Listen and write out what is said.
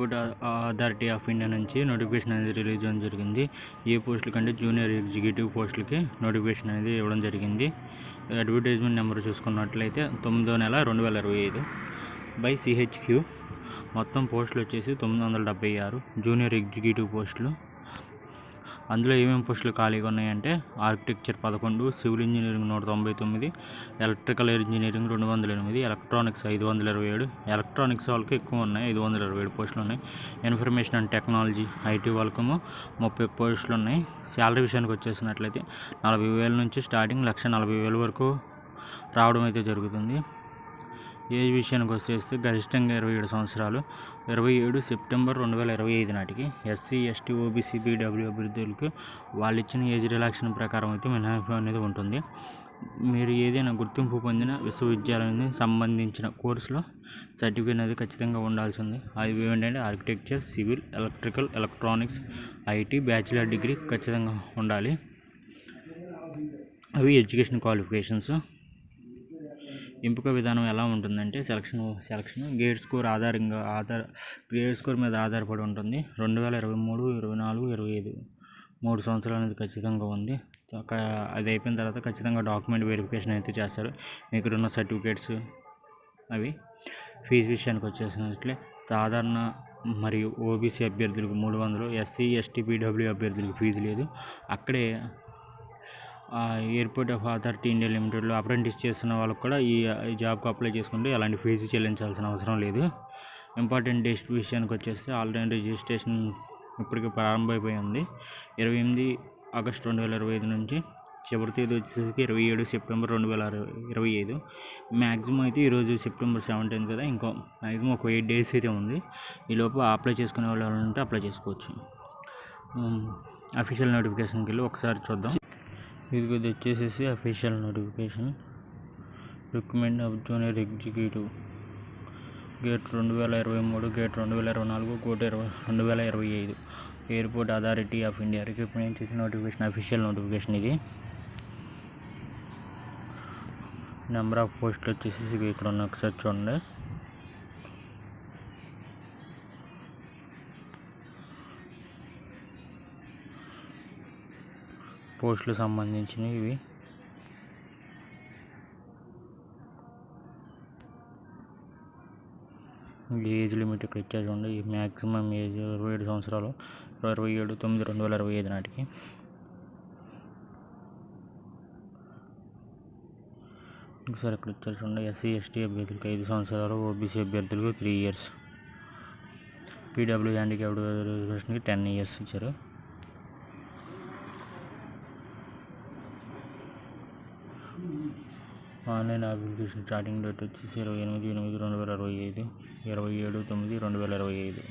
Food authority of India నుంచి notification అనేది release చేయడం జరిగింది. ఏ పోస్టుల కంటే జూనియర్ ఎగ్జిక్యూటివ్ పోస్టులకి నోటిఫికేషన్ అనేది ఇవ్వడం జరిగింది. అడ్వర్టైజ్మెంట్ నెంబర్ చూసుకున్నట్లయితే తొమ్మిదో నెల రెండు వేల ఇరవై ఐదు బై సిహెచ్క్యూ మొత్తం పోస్టులు వచ్చేసి తొమ్మిది వందల డెబ్బై ఆరు. జూనియర్ ఎగ్జిక్యూటివ్ పోస్టులు అందులో ఏమేమి పోస్టులు ఖాళీగా ఉన్నాయంటే ఆర్కిటెక్చర్ పదకొండు సివిల్ ఇంజనీరింగ్ నూట తొంభై తొమ్మిది ఎలక్ట్రికల్ ఇంజనీరింగ్ రెండు వందల ఎనిమిది ఎలక్ట్రానిక్స్ ఐదు వందల ఇరవై ఏడు. ఎలక్ట్రానిక్స్ వాళ్ళకి ఎక్కువ ఉన్నాయి ఐదు వందల ఇరవై ఏడు పోస్టులు ఉన్నాయి. ఇన్ఫర్మేషన్ అండ్ టెక్నాలజీ ఐటీ వాళ్ళకేమో ముప్పై పోస్టులు ఉన్నాయి. శాలరీ విషయానికి వచ్చేసినట్లయితే నలభై వేల నుంచి స్టార్టింగ్ లక్ష నలభై వేల వరకు రావడం అయితే జరుగుతుంది. ఏజ్ విషయానికి వచ్చేస్తే గరిష్టంగా ఇరవై ఏడు సంవత్సరాలు ఇరవై ఏడు సెప్టెంబర్ రెండు వేల ఇరవై ఐదు నాటికి ఎస్సీ ఎస్టీ ఓబీసీ బీడబ్ల్యూ అభ్యర్థులకు వాళ్ళు ఇచ్చిన ఏజ్ రిలాక్షన్ ప్రకారం అయితే మినహాయింపు అనేది ఉంటుంది. మీరు ఏదైనా గుర్తింపు పొందిన విశ్వవిద్యాలయానికి సంబంధించిన కోర్సులో సర్టిఫికేట్ అనేది ఖచ్చితంగా ఉండాల్సింది. అది ఏంటంటే architecture civil electrical electronics IT bachelor degree ఖచ్చితంగా ఉండాలి. అవి ఎడ్యుకేషన్ క్వాలిఫికేషన్స్. ఎంపిక విధానం ఎలా ఉంటుందంటే సెలక్షన్ సెలక్షన్ గేట్ స్కోర్ ఆధారంగా ఆధార గ్రేడ్ స్కోర్ మీద ఆధారపడి ఉంటుంది. రెండు వేల ఇరవై మూడు ఇరవై నాలుగు ఇరవై ఐదు. మూడు సంవత్సరాలు అనేది ఖచ్చితంగా ఉంది. ఒక- అది అయిపోయిన తర్వాత ఖచ్చితంగా డాక్యుమెంట్ వెరిఫికేషన్ అయితే చేస్తారు. మీకు ఉన్న సర్టిఫికేట్స్ అవి. ఫీజు విషయానికి వచ్చేసినట్లే సాధారణ మరియు ఓబీసీ అభ్యర్థులకు మూడు వందలు ఎస్సీ ఎస్టీ పీడబ్ల్యూ అభ్యర్థులకు ఫీజు లేదు. అక్కడే ఎయిర్పోర్ట్ ఆఫ్ అథారిటీ ఇండియా లిమిటెడ్లో అప్రెంటిస్ చేస్తున్న వాళ్ళకు కూడా ఈ జాబ్కు జాబ్కి అప్లై చేసుకుంటే ఎలాంటి ఫీజు చెల్లించాల్సిన అవసరం లేదు. ఇంపార్టెంట్ డేట్ విషయానికి వచ్చేస్తే ఆల్రెడీ రిజిస్ట్రేషన్ ఇప్పటికే ప్రారంభమైపోయింది ఇరవై ఎనిమిది ఆగస్ట్ రెండు వేల ఇరవై ఐదు నుంచి చివరి తేదీ వచ్చేసరికి ఇరవై ఏడు సెప్టెంబర్ రెండు వేల ఇరవై ఐదు. మ్యాక్సిమం అయితే ఈరోజు సెప్టెంబర్ సెవెంటీన్ కదా ఇంకో మ్యాక్సిమం ఒక ఎయిట్ డేస్ అయితే ఉంది. ఈ లోపు అప్లై చేసుకునే వాళ్ళు ఉంటే అప్లై చేసుకోవచ్చు. అఫీషియల్ నోటిఫికేషన్కి వెళ్ళి ఒకసారి చూద్దాం. ఇది వచ్చేసేసి official notification recruitment of junior executive GATE రెండు వేల ఇరవై మూడు గేట్ రెండు వేల ఇరవై నాలుగు గోట్ ఇరవై రెండు వేల ఇరవై ఐదు. Airport authority of India recruitment చేసిన నోటిఫికేషన్ అఫీషియల్ నోటిఫికేషన్ ఇది. నెంబర్ ఆఫ్ పోస్టులు వచ్చేసి ఇక్కడ ఉన్న ఒకసారి చూడండి పోస్టులు సంబంధించినవి ఇవి. ఏజ్ లిమిట్ ఇక్కడ ఇచ్చారు చూడండి. ఈ మ్యాక్సిమం ఏజ్ ఇరవై ఏడు సంవత్సరాలు ఇరవై ఏడు తొమ్మిది రెండు వేల ఇరవై ఐదు నాటికి. ఒకసారి ఇక్కడ ఇచ్చారు చూడండి. ఎస్సీ ఎస్టీ అభ్యర్థులకు ఐదు సంవత్సరాలు ఓబీసీ అభ్యర్థులకు త్రీ ఇయర్స్. పీడబ్ల్యూ హ్యాండిక్యాప్డ్ రిజర్వేషన్కి టెన్ ఇయర్స్ ఇచ్చారు. ఆన్లైన్ అప్లికేషన్ స్టార్టింగ్ డేట్ వచ్చేసి ఇరవై ఎనిమిది ఎనిమిది రెండు వేల ఇరవై ఐదు ఇరవై ఏడు తొమ్మిది రెండు వేల ఇరవై ఐదు.